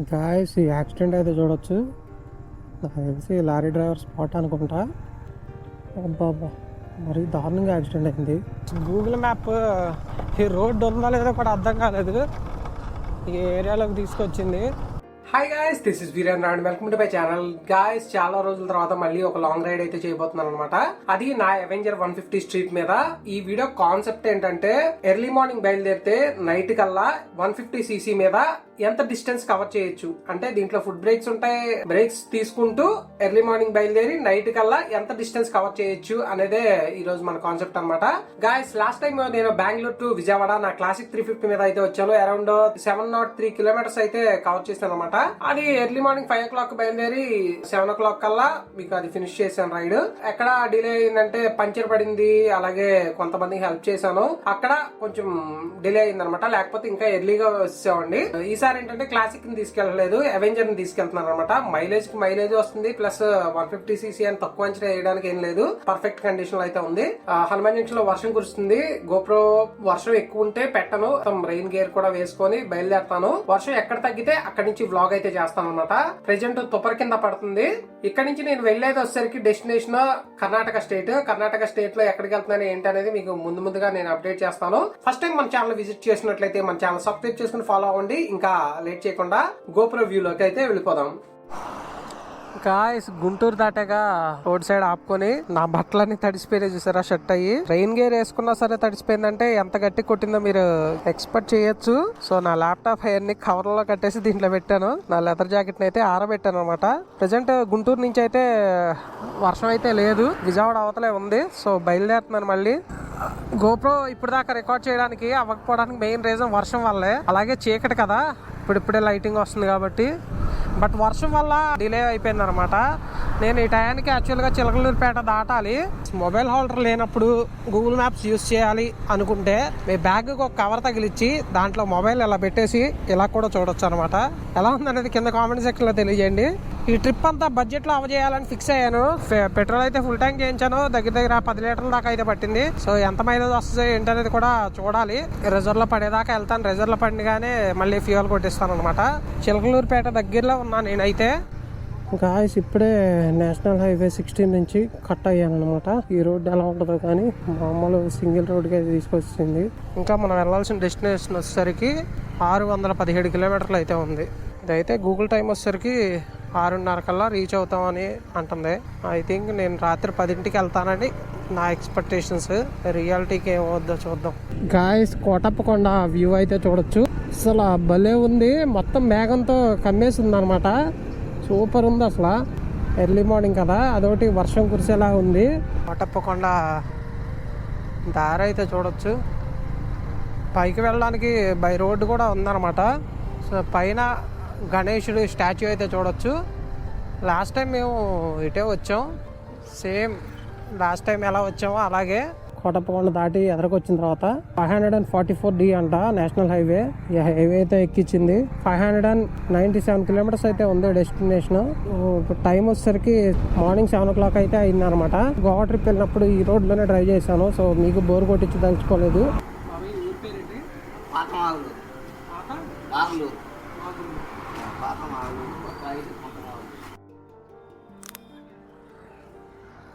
Guys ఈ accident అయితే చూడొచ్చు. నాకు తెలిసి లారీ డ్రైవర్ స్పాట్ అనుకుంటా. అబ్బాబ్బా మరి దారుణంగా యాక్సిడెంట్ అయింది. గూగుల్ మ్యాప్ ఈ రోడ్డు ఉందా లేదో కూడా అర్థం కాలేదు. ఈ ఏరియాలోకి తీసుకొచ్చింది. Hi guys this is Veerendra and welcome to my channel guys చాలా రోజుల తర్వాత మళ్ళీ ఒక లాంగ్ రైడ్ అయితే చేయబోతున్నాను అనమాట అది నా అవెంజర్ వన్ ఫిఫ్టీ స్ట్రీట్ మీద. ఈ వీడియో కాన్సెప్ట్ ఏంటంటే ఎర్లీ మార్నింగ్ బయలుదేరితే నైట్ కల్లా వన్ ఫిఫ్టీ సీసీ మీద ఎంత డిస్టెన్స్ కవర్ చేయొచ్చు? అంటే దీంట్లో ఫుడ్ బ్రేక్స్ ఉంటాయి బ్రేక్స్ తీసుకుంటూ ఎర్లీ మార్నింగ్ బయలుదేరి నైట్ కల్లా ఎంత డిస్టెన్స్ కవర్ చేయొచ్చు అనేదే ఈ రోజు మన కాన్సెప్ట్ అనమాట గాయస్ లాస్ట్ టైం నేను బెంగళూరు టు విజయవాడ నా క్లాసిక్ త్రీ ఫిఫ్టీ మీద అయితే వచ్చాను. Around seven nought three kilometres అయితే కవర్ చేశాను అనమాట అది early morning five o'clock బయలుదేరి సెవెన్ ఓ క్లాక్ కల్లా మీకు అది ఫినిష్ చేశాను రైడ్. ఎక్కడ డిలే అయిందంటే పంచర్ పడింది అలాగే కొంతమందికి హెల్ప్ చేశాను. అక్కడ కొంచెం డిలే అయింది అనమాట లేకపోతే ఇంకా ఎర్లీగా వచ్చేవండి ఈసారి ఏంటంటే క్లాసిక్ని తీసుకెళ్ళలేదు అవెంజర్ని తీసుకెళ్తున్నారు అనమాట మైలేజ్కి మైలేజ్ వస్తుంది ప్లస్ వన్ ఫిఫ్టీ సీసీ అని తక్కువ అంచనా వేయడానికి ఏం లేదు. పర్ఫెక్ట్ కండిషన్లో అయితే ఉంది. హనుమాన్ జంక్షన్లో వర్షం కురుస్తుంది. గోప్రో వర్షం ఎక్కువ ఉంటే పెట్టను. రెయిన్ గేర్ కూడా వేసుకొని బయలుదేరతాను. వర్షం ఎక్కడ తగ్గితే అక్కడి నుంచి వ్లాగ్ అయితే చేస్తాను అనమాట ప్రెజెంట్ తుపర్ కింద పడుతుంది. ఇక్కడ నుంచి నేను వెళ్ళేది వచ్చేసరికి డెస్టినేషన్ కర్ణాటక స్టేట్ కర్ణాటక స్టేట్లో ఎక్కడికి వెళ్తున్నాను ఏంటి అనేది మీకు ముందు ముందుగా నేను అప్డేట్ చేస్తాను. ఫస్ట్ టైం మన ఛానల్ విజిట్ చేసినట్లయితే మన ఛానల్ సబ్స్క్రైబ్ చేసుకుని ఫాలో అవ్వండి. ఇంకా లేట్ చేయకుండా గోపుర వ్యూలోకి అయితే వెళ్ళిపోదాం. గాయస్ గుంటూరు దాటాగా రోడ్ సైడ్ ఆపుకొని నా బట్టలన్నీ తడిసిపోయినాయి చూసారా షర్ట్ అయ్యి. రెయిన్ గేర్ వేసుకున్నా సరే తడిసిపోయిందంటే ఎంత గట్టి కొట్టిందో మీరు ఎక్స్పెక్ట్ చేయొచ్చు. సో నా ల్యాప్టాప్ అవన్నీ కవర్లో కట్టేసి దీంట్లో పెట్టాను. నా లెదర్ జాకెట్ అయితే ఆరబెట్టాను అనమాట ప్రజెంట్ గుంటూరు నుంచి అయితే వర్షం అయితే లేదు. విజయవాడ అవతలే ఉంది. సో బయలుదేరుతున్నాను మళ్ళీ. గోప్రో ఇప్పుడు దాకా రికార్డ్ చేయడానికి అవ్వకపోవడానికి మెయిన్ రీజన్ వర్షం వల్లే. అలాగే చీకటి కదా. ఇప్పుడిప్పుడే లైటింగ్ వస్తుంది కాబట్టి. బట్ వర్షం వల్ల డిలే అయిపోయింది అనమాట నేను ఈ టయానికి యాక్చువల్గా చిలకలూరుపేట దాటాలి. మొబైల్ హోల్డర్ లేనప్పుడు గూగుల్ మ్యాప్స్ యూస్ చేయాలి అనుకుంటే మీ బ్యాగ్కి ఒక కవర్ తగిలిచ్చి దాంట్లో మొబైల్ ఇలా పెట్టేసి ఇలా కూడా చూడొచ్చు అనమాట ఎలా ఉందనేది కింద కామెంట్ సెక్షన్లో తెలియజేయండి. ఈ ట్రిప్ అంతా బడ్జెట్లో అవజేయాలని ఫిక్స్ అయ్యాను. పెట్రోల్ అయితే ఫుల్ ట్యాంక్ చేయించాను. దగ్గర దగ్గర పది లీటర్ల దాకా అయితే పట్టింది. సో ఎంత మైలేజ్ వస్తుంది ఏంటనేది కూడా చూడాలి. రిజర్వ్లో పడేదాకా వెళ్తాను. రిజర్వ్లో పడినగానే మళ్ళీ ఫ్యూయల్ కొట్టిస్తాను అనమాట చిలకలూరుపేట దగ్గరలో ఉన్నాను నేనైతే. గాయస్ ఇప్పుడే నేషనల్ హైవే సిక్స్టీన్ నుంచి కట్ అయ్యాను అనమాట ఈ రోడ్ ఎలా ఉంటుందో కానీ మామూలు సింగిల్ రోడ్కి అయితే తీసుకొచ్చింది. ఇంకా మనం వెళ్ళాల్సిన డెస్టినేషన్ వచ్చేసరికి ఆరు వందల పదిహేడు కిలోమీటర్లు అయితే ఉంది. ఇదైతే గూగుల్ టైం వచ్చేసరికి ఆరున్నర కల్లా రీచ్ అవుతామని అంటుంది. ఐ థింక్ నేను రాత్రి పదింటికి వెళ్తానని నా ఎక్స్పెక్టేషన్స్ రియాలిటీకి ఏమవుద్దో చూద్దాం. గాయస్ కోటప్పకొండ వ్యూ అయితే చూడొచ్చు. అసలు భలే ఉంది. మొత్తం మేఘంతో కమ్మేసి ఉందన్నమాట సూపర్ ఉంది అసలు. ఎర్లీ మార్నింగ్ కదా. అదొకటి వర్షం కురిసేలా ఉంది. కోటప్పకొండ దారి అయితే చూడొచ్చు. పైకి వెళ్ళడానికి బై రోడ్డు కూడా ఉందన్నమాట. సో పైన గణేశుడు స్టాచ్యూ అయితే చూడొచ్చు. లాస్ట్ టైం మేము ఇటే వచ్చాం. సేమ్ లాస్ట్ టైం ఎలా వచ్చామో అలాగే. కోటప్పకొండ దాటి ఎదరకొచ్చిన తర్వాత five hundred and forty four D అంట నేషనల్ హైవే. ఈ హైవే అయితే ఎక్కించింది five hundred and ninety seven kilometres అయితే ఉంది డెస్టినేషన్. ఇప్పుడు టైం వచ్చేసరికి మార్నింగ్ సెవెన్ ఓ క్లాక్ అయితే అయింది అనమాట గోవా ట్రిప్ వెళ్ళినప్పుడు ఈ రోడ్లోనే డ్రైవ్ చేశాను. సో మీకు బోర్ కొట్టించి తలుచుకోలేదు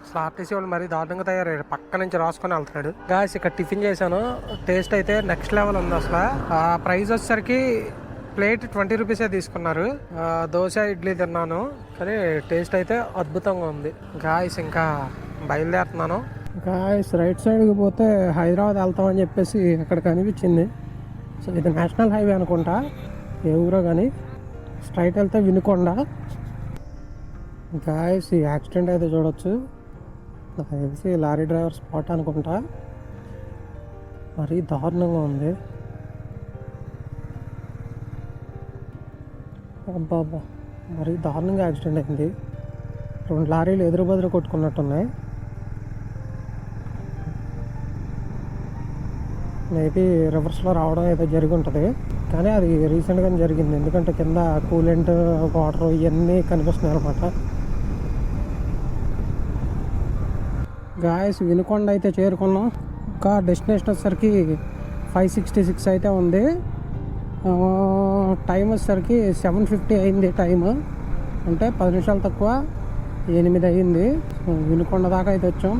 అసలు ఆర్టీసీ వాళ్ళు మరీ దారుణంగా తయారయ్యారు. పక్క నుంచి రాసుకొని వెళ్తున్నాడు. గాయస్ ఇక్కడ టిఫిన్ చేశాను. టేస్ట్ అయితే నెక్స్ట్ లెవెల్ ఉంది అసలు. ఆ ప్రైస్ వచ్చేసరికి ప్లేట్ ట్వంటీ రూపీసే తీసుకున్నారు. దోశ ఇడ్లీ తిన్నాను. కానీ టేస్ట్ అయితే అద్భుతంగా ఉంది. గాయస్ ఇంకా బయలుదేరుతున్నాను. గాయస్ రైట్ సైడ్కి పోతే హైదరాబాద్ వెళ్తామని చెప్పేసి అక్కడ కనిపించింది. సో ఇది నేషనల్ హైవే అనుకుంటా. ఏ ఊరో కానీ స్ట్రైట్ వెళ్తే వినుకొండ. గాయస్ ఈ యాక్సిడెంట్ అయితే చూడొచ్చు. నాకు తెలిసి లారీ డ్రైవర్ స్పాట్ అనుకుంటా. మరీ దారుణంగా ఉంది. అబ్బా అబ్బా మరీ దారుణంగా యాక్సిడెంట్ అయింది. రెండు లారీలు ఎదురు బదురు కొట్టుకున్నట్టున్నాయి. మేబీ రివర్స్లో రావడం అయితే జరిగి ఉంటుంది. కానీ అది రీసెంట్గానే జరిగింది. ఎందుకంటే కింద కూలెంట్ వాటర్ ఇవన్నీ కనిపిస్తున్నాయి అనమాట గాయస్ వినుకొండ అయితే చేరుకున్నాం. ఇంకా డెస్టినేషన్ వచ్చేసరికి ఫైవ్ సిక్స్టీ సిక్స్ అయితే ఉంది. టైం వచ్చేసరికి సెవెన్ ఫిఫ్టీ అయింది టైం అంటే పది నిమిషాలు తక్కువ ఎనిమిది అయింది. వినుకొండ దాకా అయితే వచ్చాం.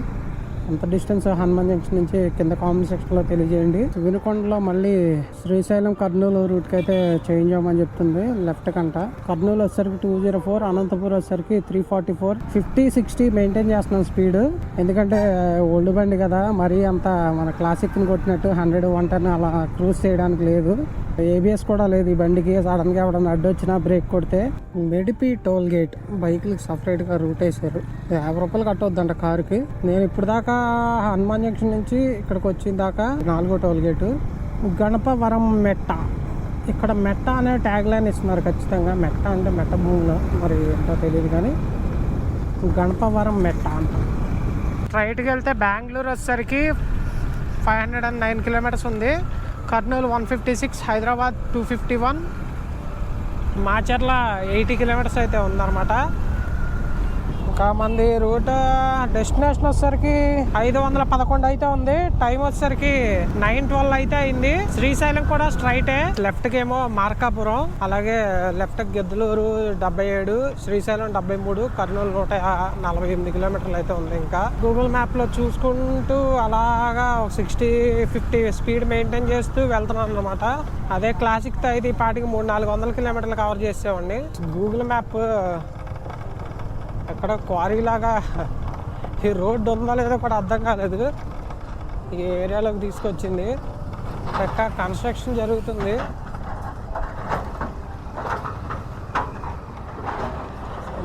ఎంత డిస్టెన్స్ హనుమాన్ జంక్షన్ నుంచి కింద కామెంట్ సెక్షన్లో తెలియజేయండి. వినుకొండలో మళ్ళీ శ్రీశైలం కర్నూలు రూట్కి అయితే చేంజ్ అవ్వమని చెప్తుంది లెఫ్ట్ కంట. కర్నూలు వచ్చేసరికి టూ జీరో ఫోర్ అనంతపూర్ వచ్చేసరికి three forty four. Fifty sixty maintain చేస్తున్నాం స్పీడ్. ఎందుకంటే ఓల్డ్ బండి కదా మరీ అంత మన క్లాసిక్ని కొట్టినట్టు హండ్రెడ్ వన్ టెన్ అలా క్రూజ్ చేయడానికి లేదు. ఏబిఎస్ కూడా లేదు. ఈ బండికి సడన్గా ఎవడన్నా అడ్డు వచ్చినా బ్రేక్ కొడితే మెడిపి టోల్ గేట్ బైక్లకి సపరేట్గా రూట్ వేసారు యాభై రూపాయలు కట్టవద్దంట కారుకి. నేను ఇప్పుడు దాకా హనుమాన్ జంక్షన్ నుంచి ఇక్కడికి వచ్చిన దాకా నాలుగో టోల్ గేటు. గణపవరం మెట్ట. ఇక్కడ మెట్ట అనే ట్యాగ్ లైన్ ఇస్తున్నారు ఖచ్చితంగా. మెట్ట అంటే మెట్ట భూమిలో. మరి ఏంటో తెలియదు కానీ గణపవరం మెట్ట అంట. స్ట్రైట్కి వెళ్తే బెంగళూరు వచ్చేసరికి five hundred and nine kilometres ఉంది. Kurnool one fifty six Hyderabad two fifty one. Macherla eighty kilometres అయితే ఉందన్నమాట. మంది రూట్ డెస్టినేషన్ వచ్చేసరికి ఐదు వందల పదకొండు అయితే ఉంది. టైం వచ్చేసరికి నైన్ ట్వెల్వ్ అయితే అయింది. శ్రీశైలం కూడా స్ట్రైటే లెఫ్ట్కి ఏమో మార్కాపురం అలాగే లెఫ్ట్ గిద్దలూరు డెబ్బై ఏడు శ్రీశైలం డెబ్బై మూడు కర్నూలు నూట నలభై ఎనిమిది కిలోమీటర్లు అయితే ఉంది ఇంకా. గూగుల్ మ్యాప్లో చూసుకుంటూ అలాగా సిక్స్టీ ఫిఫ్టీ స్పీడ్ మెయింటైన్ చేస్తూ వెళ్తున్నాను అనమాట అదే క్లాసిక్తో అయితే ఈ పాటికి మూడు నాలుగు వందల కిలోమీటర్లు కవర్ చేసేవాడిని. గూగుల్ మ్యాప్ ఎక్కడ క్వారీ లాగా ఈ రోడ్డు ఉందా లేదో కూడా అర్థం కాలేదు. ఈ ఏరియాలోకి తీసుకొచ్చింది. ఎక్కడ కన్స్ట్రక్షన్ జరుగుతుంది.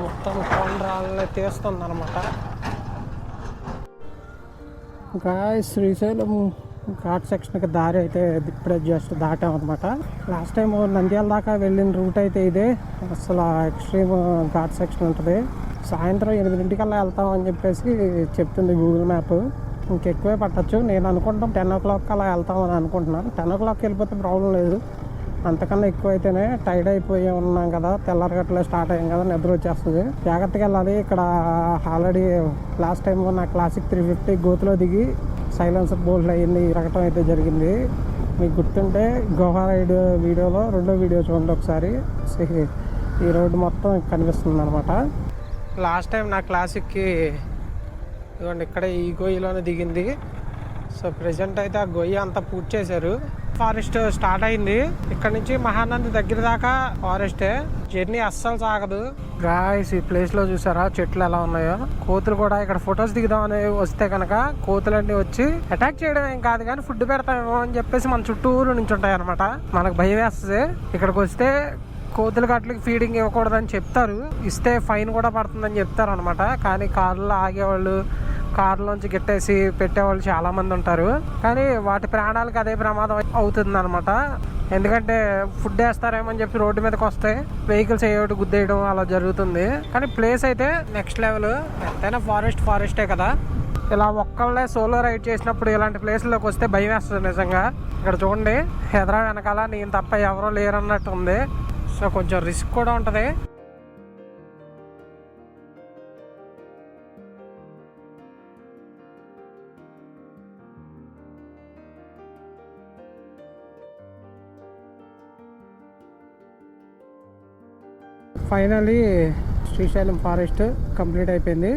మొత్తం కొండరాళ్ళని తీస్తుంది అనమాట ఇంకా శ్రీశైలం ఘాట్ సెక్షన్కి దారి అయితే ఇప్పుడే జస్ట్ దాటాం అనమాట లాస్ట్ టైం నంద్యాల దాకా వెళ్ళిన రూట్ అయితే ఇదే. అసలు ఎక్స్ట్రీమ్ ఘాట్ సెక్షన్ ఉంటుంది. సాయంత్రం ఎనిమిదింటికల్లా వెళ్తాం అని చెప్పేసి చెప్తుంది గూగుల్ మ్యాప్. ఇంకెక్కువే పట్టచ్చు. నేను అనుకుంటాం టెన్ ఓ క్లాక్ అలా వెళ్తామని అనుకుంటున్నాను టెన్ ఓ క్లాక్ వెళ్ళిపోతే ప్రాబ్లం లేదు. అంతకన్నా ఎక్కువ అయితేనే టైర్డ్ అయిపోయి ఉన్నాం కదా. తెల్లారగట్లే స్టార్ట్ అయ్యాం కదా. నిద్ర వచ్చేస్తుంది. జాగ్రత్తగా వెళ్ళాలి. ఇక్కడ ఆల్రెడీ లాస్ట్ టైం నా క్లాసిక్ త్రీ ఫిఫ్టీ గోతులో దిగి సైలెన్సర్ బోల్డ్ అయ్యింది. ఇరగటం అయితే జరిగింది. మీకు గుర్తుంటే గోవా రైడ్ వీడియోలో రెండో వీడియో చూడండి ఒకసారి. ఈ రోడ్డు మొత్తం కనిపిస్తుంది అనమాట లాస్ట్ టైం నా క్లాసిక్కి ఇదిగోండి ఇక్కడ ఈ గొయ్యిలోనే దిగింది. సో ప్రజెంట్ అయితే ఆ గొయ్యి అంతా పూర్తి చేశారు. ఫారెస్ట్ స్టార్ట్ అయింది. ఇక్కడ నుంచి మహానంది దగ్గర దాకా ఫారెస్టే. జర్నీ అస్సలు సాగదు. గాయస్ ఈ ప్లేస్లో చూసారా? చెట్లు ఎలా ఉన్నాయో. కోతులు కూడా ఇక్కడ ఫొటోస్ దిగుదామని వస్తే కనుక కోతులన్నీ వచ్చి అటాక్ చేయడం ఏం కాదు కానీ ఫుడ్ పెడతామేమో అని చెప్పేసి మన చుట్టూరు నుంచి ఉంటాయి అనమాట మనకు భయం వేస్తుంది ఇక్కడికి వస్తే కోతుల గట్లకి ఫీడింగ్ ఇవ్వకూడదని చెప్తారు. ఇస్తే ఫైన్ కూడా పడుతుందని చెప్తారు అనమాట కానీ కార్లో ఆగేవాళ్ళు కార్లోంచి గిట్టేసి పెట్టేవాళ్ళు చాలామంది ఉంటారు. కానీ వాటి ప్రాణాలకు అదే ప్రమాదం అవుతుంది అనమాట ఎందుకంటే ఫుడ్ వేస్తారేమో అని చెప్పి రోడ్డు మీదకి వస్తే వెహికల్స్ ఏయోటి గుద్దేయడం అలా జరుగుతుంది. కానీ ప్లేస్ అయితే నెక్స్ట్ లెవెల్ ఎంతైనా ఫారెస్ట్ ఫారెస్టే కదా. ఇలా ఒక్కళ్ళే సోలో రైడ్ చేసినప్పుడు ఇలాంటి ప్లేస్లోకి వస్తే భయం వేస్తుంది నిజంగా. ఇక్కడ చూడండి ఎదరా వెనకాల నేను తప్ప ఎవరో లేరన్నట్టు ఉంది. సో కొంచెం రిస్క్ కూడా ఉంటుంది. ఫైనల్లీ శ్రీశైలం ఫారెస్ట్ కంప్లీట్ అయిపోయింది.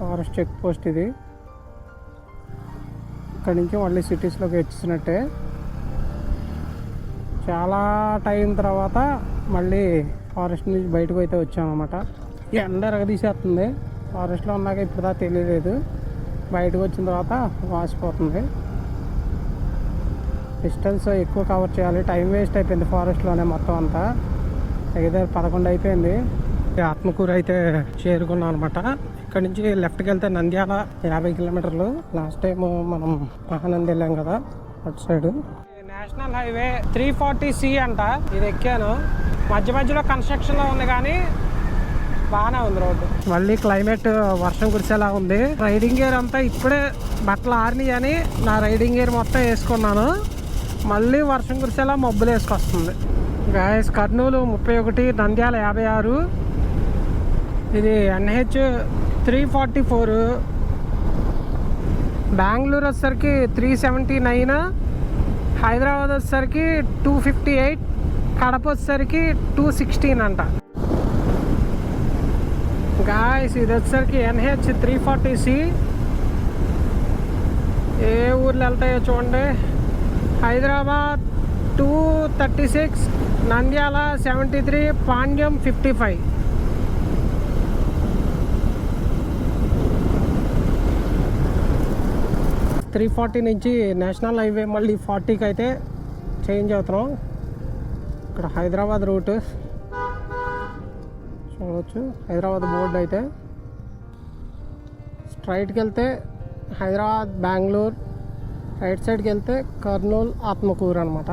ఫారెస్ట్ చెక్ పోస్ట్ ఇది. అక్కడి నుంచి మళ్ళీ సిటీస్లోకి వచ్చినట్టే. చాలా టైం తర్వాత మళ్ళీ ఫారెస్ట్ నుంచి బయటకు అయితే వచ్చామన్నమాట. ఎండ ఎరగదీసేస్తుంది ఫారెస్ట్లో ఉన్నాక ఇప్పుడు దాకా తెలియలేదు. బయటకు వచ్చిన తర్వాత వాసిపోతుంది. డిస్టెన్స్ ఎక్కువ కవర్ చేయాలి. టైం వేస్ట్ అయిపోయింది ఫారెస్ట్లోనే మొత్తం అంతా. దగ్గర పదకొండు అయిపోయింది. ఈ ఆత్మకూరు అయితే చేరుకున్నాం అనమాట ఇక్కడ నుంచి లెఫ్ట్కి వెళ్తే నంద్యాల యాభై కిలోమీటర్లు. లాస్ట్ టైం మనం మహానంది వెళ్ళాం కదా అటు side. National highway three forty C అంట ఇది ఎక్కాను. మధ్య మధ్యలో కన్స్ట్రక్షన్లో ఉంది కానీ బాగానే ఉంది రోడ్డు. మళ్ళీ క్లైమేట్ వర్షం కురిసేలా ఉంది. రైడింగ్ గేర్ అంతా ఇప్పుడే బట్టలు ఆరినాయి అని నా రైడింగ్ గేర్ మొత్తం వేసుకున్నాను. మళ్ళీ వర్షం కురిసేలా మబ్బులు వేసుకొస్తుంది. గాయస్ కర్నూలు ముప్పై ఒకటి నంద్యాల యాభై ఆరు. ఇది NH three forty four. Bengaluru వచ్చేసరికి త్రీ సెవెంటీ నైన్. హైదరాబాద్ వచ్చేసరికి టూ ఫిఫ్టీ ఎయిట్. కడప వచ్చేసరికి టూ సిక్స్టీన్ అంట. గాయస్ ఇది వచ్చేసరికి ఎన్హెచ్ త్రీ ఫార్టీ సి. ఏ ఊర్లు వెళ్తాయో చూడండి. Hyderabad two thirty six. Nandyal seventy three. Panyam fifty five. Three forty నుంచి నేషనల్ హైవే మళ్ళీ ఫార్టీకి అయితే చేంజ్ అవుతున్నాం. ఇక్కడ హైదరాబాద్ రూట్. చూడవచ్చు హైదరాబాద్ బోర్డు అయితే. స్ట్రైట్కి వెళ్తే హైదరాబాద్ బెంగళూరు. రైట్ సైడ్కి వెళ్తే కర్నూలు ఆత్మకూరు అనమాట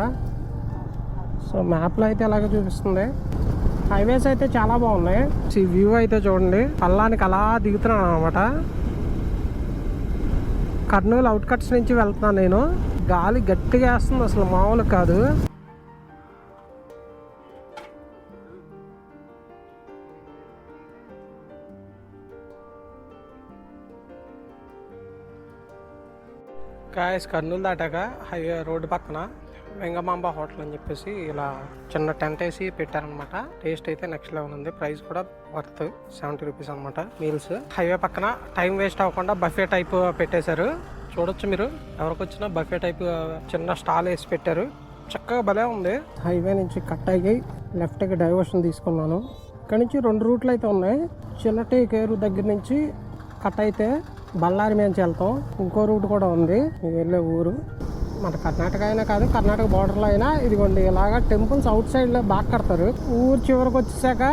సో మ్యాప్లో అయితే అలాగే చూపిస్తుంది. హైవేస్ అయితే చాలా బాగున్నాయి. ఈ వ్యూ అయితే చూడండి. పల్లానికి అలా దిగుతున్నాను అనమాట కర్నూలు అవుట్కట్స్ నుంచి వెళ్తున్నాను నేను. గాలి గట్టిగా వేస్తుంది అసలు మామూలు కాదు. కాయస్ కర్నూలు దాటాక హైవే రోడ్డు పక్కన వెంగమాంబ హోటల్ అని చెప్పేసి ఇలా చిన్న టెంట్ వేసి పెట్టారనమాట టేస్ట్ అయితే నెక్స్ట్ లెవెల్ ఉంది. ప్రైస్ కూడా వర్త్ సెవెంటీ రూపీస్ అనమాట మీల్స్. హైవే పక్కన టైం వేస్ట్ అవ్వకుండా బఫే టైప్ పెట్టేశారు. చూడొచ్చు మీరు. ఎవరికి వచ్చినా బఫే టైప్ చిన్న స్టాల్ వేసి పెట్టారు. చక్కగా భలే ఉంది. హైవే నుంచి కట్ అయ్యి లెఫ్ట్కి డైవర్షన్ తీసుకున్నాను. ఇక్కడ నుంచి రెండు రూట్లు అయితే ఉన్నాయి. చిన్నటి కేరు దగ్గర నుంచి కట్ అయితే బళ్ళారి మేము వెళ్తాం. ఇంకో రూట్ కూడా ఉంది. వెళ్ళే ఊరు. మన కర్ణాటక అయినా కాదు కర్ణాటక బార్డర్లో అయినా ఇదిగోండి ఇలాగా టెంపుల్స్ అవుట్ సైడ్లో బాగా కడతారు. ఊరు చివరికి వచ్చేసాక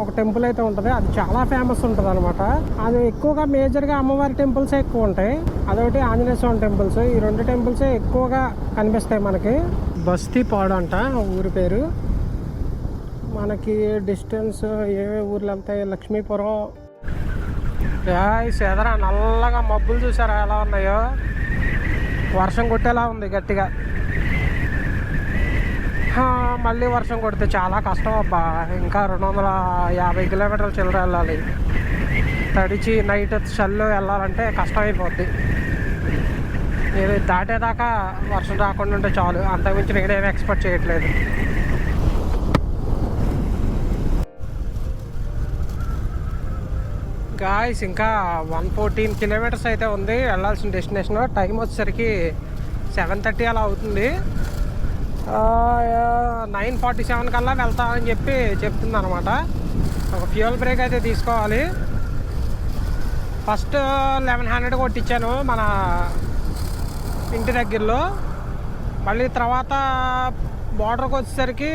ఒక టెంపుల్ అయితే ఉంటుంది. అది చాలా ఫేమస్ ఉంటుంది అనమాట అది ఎక్కువగా మేజర్గా అమ్మవారి టెంపుల్సే ఎక్కువ ఉంటాయి. అదొకటి ఆంజనేయ స్వామి టెంపుల్స్ ఈ రెండు టెంపుల్సే ఎక్కువగా కనిపిస్తాయి మనకి. బస్తీ పాడు అంట ఊరి పేరు. మనకి డిస్టెన్స్ ఏ ఊర్లు వెళ్తాయి లక్ష్మీపురం. సేదరా నల్లగా మబ్బులు చూసారా ఎలా ఉన్నాయో? వర్షం కొట్టేలా ఉంది గట్టిగా. మళ్ళీ వర్షం కొడితే చాలా కష్టం అబ్బా. ఇంకా రెండు వందల యాభై కిలోమీటర్ల చిల్లర వెళ్ళాలి. తడిచి నైట్ చల్లు వెళ్ళాలంటే కష్టం అయిపోద్ది ఇది దాటేదాకా వర్షం రాకుండా ఉంటే చాలు. అంతకుమించి నేనేం ఎక్స్పెక్ట్ చేయట్లేదు. గాయస్ ఇంకా వన్ ఫోర్టీన్ కిలోమీటర్స్ అయితే ఉంది. వెళ్ళాల్సిన డెస్టినేషన్ టైం వచ్చేసరికి సెవెన్ థర్టీ అలా అవుతుంది. నైన్ ఫార్టీ సెవెన్ కల్లా వెళ్తామని చెప్పి చెప్తుంది అనమాట ఒక ఫ్యూయల్ బ్రేక్ అయితే తీసుకోవాలి. ఫస్ట్ లెవెన్ హండ్రెడ్ కొట్టించాను మన ఇంటి దగ్గరలో. మళ్ళీ తర్వాత బార్డర్కి వచ్చేసరికి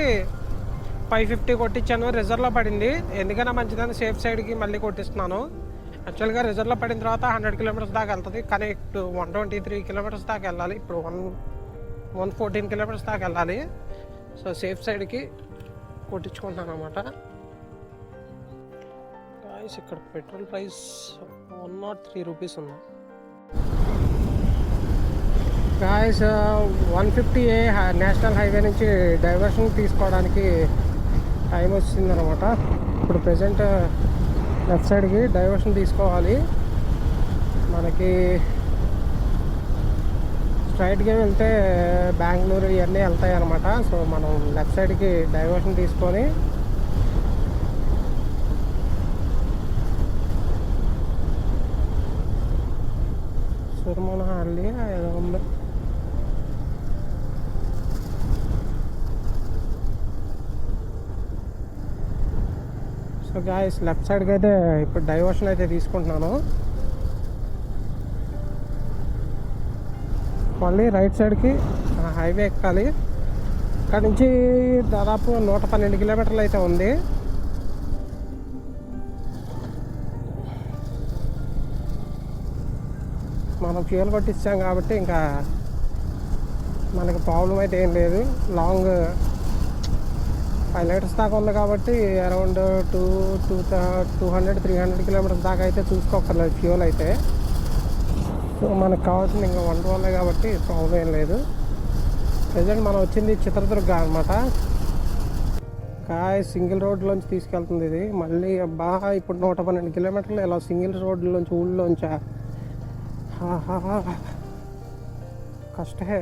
ఫైవ్ ఫిఫ్టీ కొట్టించాను రిజర్వ్లో పడింది. ఎందుకైనా మంచిదని సేఫ్ సైడ్కి మళ్ళీ కొట్టిస్తున్నాను. యాక్చువల్గా రిజర్వ్లో పడిన తర్వాత హండ్రెడ్ కిలోమీటర్స్ దాకా వెళ్తుంది. కానీ ఇప్పుడు వన్ ట్వంటీ త్రీ కిలోమీటర్స్ దాకా వెళ్ళాలి. ఇప్పుడు వన్ వన్ ఫోర్టీన్ కిలోమీటర్స్ దాకా వెళ్ళాలి. సో సేఫ్ సైడ్కి కొట్టించుకుంటాను అనమాట ఇక్కడ petrol price one nought three rupees ఉంది. Guys one fifty A national highway నుంచి డైవర్షన్ తీసుకోవడానికి టైం వచ్చిందనమాట. ఇప్పుడు ప్రజెంట్ లెఫ్ట్ సైడ్కి డైవర్షన్ తీసుకోవాలి. మనకి స్ట్రైట్గా వెళ్తే బెంగళూరు ఇవన్నీ వెళ్తాయి అనమాట సో మనం లెఫ్ట్ సైడ్కి డైవర్షన్ తీసుకొని సురమనహల్లి ఏదో ఉంది. సో గాయస్ లెఫ్ట్ సైడ్కి అయితే ఇప్పుడు డైవర్షన్ అయితే తీసుకుంటున్నాను. మళ్ళీ రైట్ సైడ్కి హైవే ఎక్కాలి. ఇక్కడ నుంచి దాదాపు నూట పన్నెండు కిలోమీటర్లు అయితే ఉంది. మనం ఫ్యూయల్ కొట్టించాం కాబట్టి ఇంకా మనకి ప్రాబ్లం అయితే ఏం లేదు. లాంగ్ ఫైవ్ లీటర్స్ దాకా ఉంది కాబట్టి around two two two hundred three hundred kilometres దాకా అయితే చూసుకోకర్లేదు ఫ్యూల్ అయితే. సో మనకు కావాల్సింది ఇంకా వన్ వల్లే కాబట్టి ప్రాబ్లం ఏం లేదు. ప్రజెంట్ మనం వచ్చింది చిత్రదుర్గ అనమాట కాయ సింగిల్ రోడ్లోంచి తీసుకెళ్తుంది ఇది. మళ్ళీ అబ్బా ఇప్పుడు నూట పన్నెండు కిలోమీటర్లు ఇలా సింగిల్ రోడ్లోంచి ఊళ్ళోంచా? కష్టమే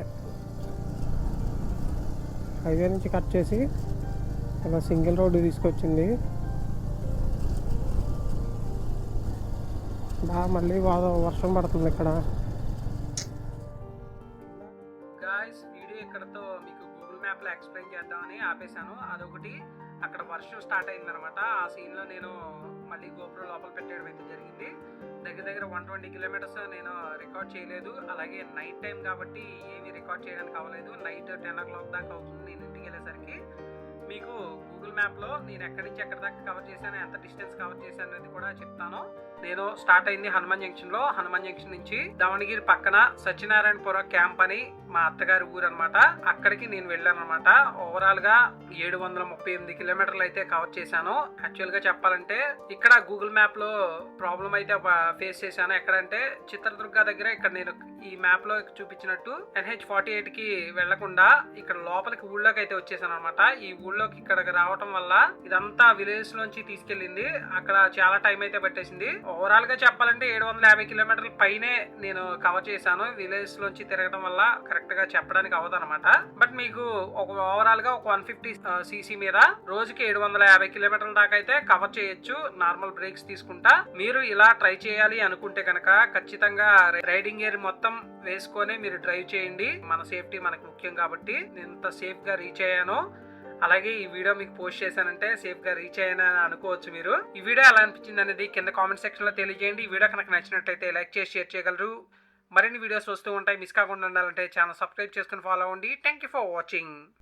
హైవే నుంచి కట్ చేసి ఇలా సింగిల్ రోడ్డు తీసుకొచ్చింది. బాగా మళ్ళీ బాగా వర్షం పడుతుంది ఇక్కడ. గాయస్ వీడియో ఇక్కడతో మీకు గూగుల్ మ్యాప్లో ఎక్స్ప్లెయిన్ చేద్దామని ఆపేశాను. అదొకటి. అక్కడ వర్షం స్టార్ట్ అయిందనమాట. ఆ సీన్లో నేను మళ్ళీ గోపురం లోపల పెట్టేయడం అయితే జరిగింది. దగ్గర దగ్గర వన్ ట్వంటీ కిలోమీటర్స్ నేను రికార్డ్ చేయలేదు. అలాగే నైట్ టైం కాబట్టి ఏమీ రికార్డ్ చేయడానికి అవ్వలేదు. నైట్ టెన్ ఓ క్లాక్ దాకా అవుతుంది నేను ఇంటికి వెళ్ళేసరికి. మీకు గూగుల్ మ్యాప్లో నేను ఎక్కడి నుంచి ఎక్కడి దాకా కవర్ చేశాను ఎంత డిస్టెన్స్ కవర్ చేశాను అనేది కూడా చెప్తాను. నేను స్టార్ట్ అయింది హనుమాన్ జంక్షన్లో హనుమాన్ జంక్షన్ నుంచి దావణగిరి పక్కన సత్యనారాయణపురం క్యాంప్ అని మా అత్తగారి ఊరు అనమాట అక్కడికి నేను వెళ్ళాను అనమాట ఓవరాల్గా ఏడు వందల ముప్పై ఎనిమిది కిలోమీటర్లు అయితే కవర్ చేశాను. యాక్చువల్గా చెప్పాలంటే ఇక్కడ గూగుల్ మ్యాప్లో ప్రాబ్లం అయితే ఫేస్ చేశాను. ఎక్కడంటే చిత్రదుర్గ దగ్గర ఇక్కడ నేను ఈ మ్యాప్లో చూపించినట్టు ఎన్హెచ్ ఫార్టీ ఎయిట్కి వెళ్ళకుండా ఇక్కడ లోపలికి ఊళ్ళోకి అయితే వచ్చేసాను అనమాట ఈ ఊళ్ళోకి ఇక్కడికి రావటం వల్ల ఇదంతా విలేజ్ లోంచి తీసుకెళ్ళింది. అక్కడ చాలా టైం అయితే పట్టేసింది. ఓవరాల్గా చెప్పాలంటే ఏడు వందల యాభై కిలోమీటర్ల పైనే నేను కవర్ చేశాను. విలేజ్ లోంచి తిరగడం వల్ల కరెక్ట్గా చెప్పడానికి అవ్వదు అనమాట బట్ మీకు ఒక ఓవరాల్గా ఒక వన్ ఫిఫ్టీ సీసీ మీద రోజుకి ఏడు వందల యాభై కిలోమీటర్ల దాకా అయితే కవర్ చేయొచ్చు. నార్మల్ బ్రేక్స్ తీసుకుంటా. మీరు ఇలా ట్రై చేయాలి అనుకుంటే కనుక ఖచ్చితంగా రైడింగ్ గేర్ మొత్తం వేసుకొని మీరు డ్రైవ్ చేయండి. మన సేఫ్టీ మనకు ముఖ్యం కాబట్టి నేను ఇంత సేఫ్గా రీచ్ అయ్యాను. అలాగే ఈ వీడియో మీకు పోస్ట్ చేశానంటే సేఫ్గా రీచ్ అయ్యానని అనుకోవచ్చు మీరు. ఈ వీడియో ఎలా అనిపించింది అనేది కింద కామెంట్ సెక్షన్లో తెలియజేయండి. ఈ వీడియో కనుక నచ్చినట్లయితే లైక్ చేసి షేర్ చేయగలరు. మరిన్ని వీడియోస్ వస్తూ ఉంటాయి. మిస్ కాకుండా ఉండాలంటే ఛానల్ సబ్స్క్రైబ్ చేసుకుని ఫాలో అవ్వండి. Thank you for watching